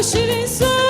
Hoş ilinsen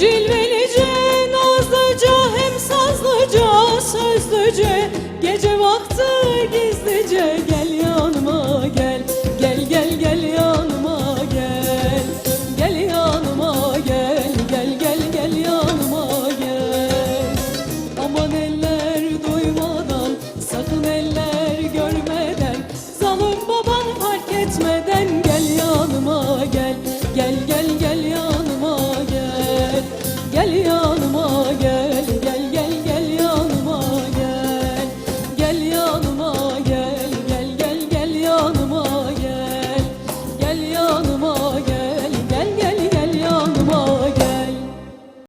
Cilvelice, nazlıca, hem sazlıca, sözlüce. Gece vakti gizlice gel yanıma gel. Gel gel gel yanıma gel. Gel yanıma gel Gel gel gel yanıma gel. Aman eller duymadan sakın eller görmeden. Zalım baban fark etmeden gel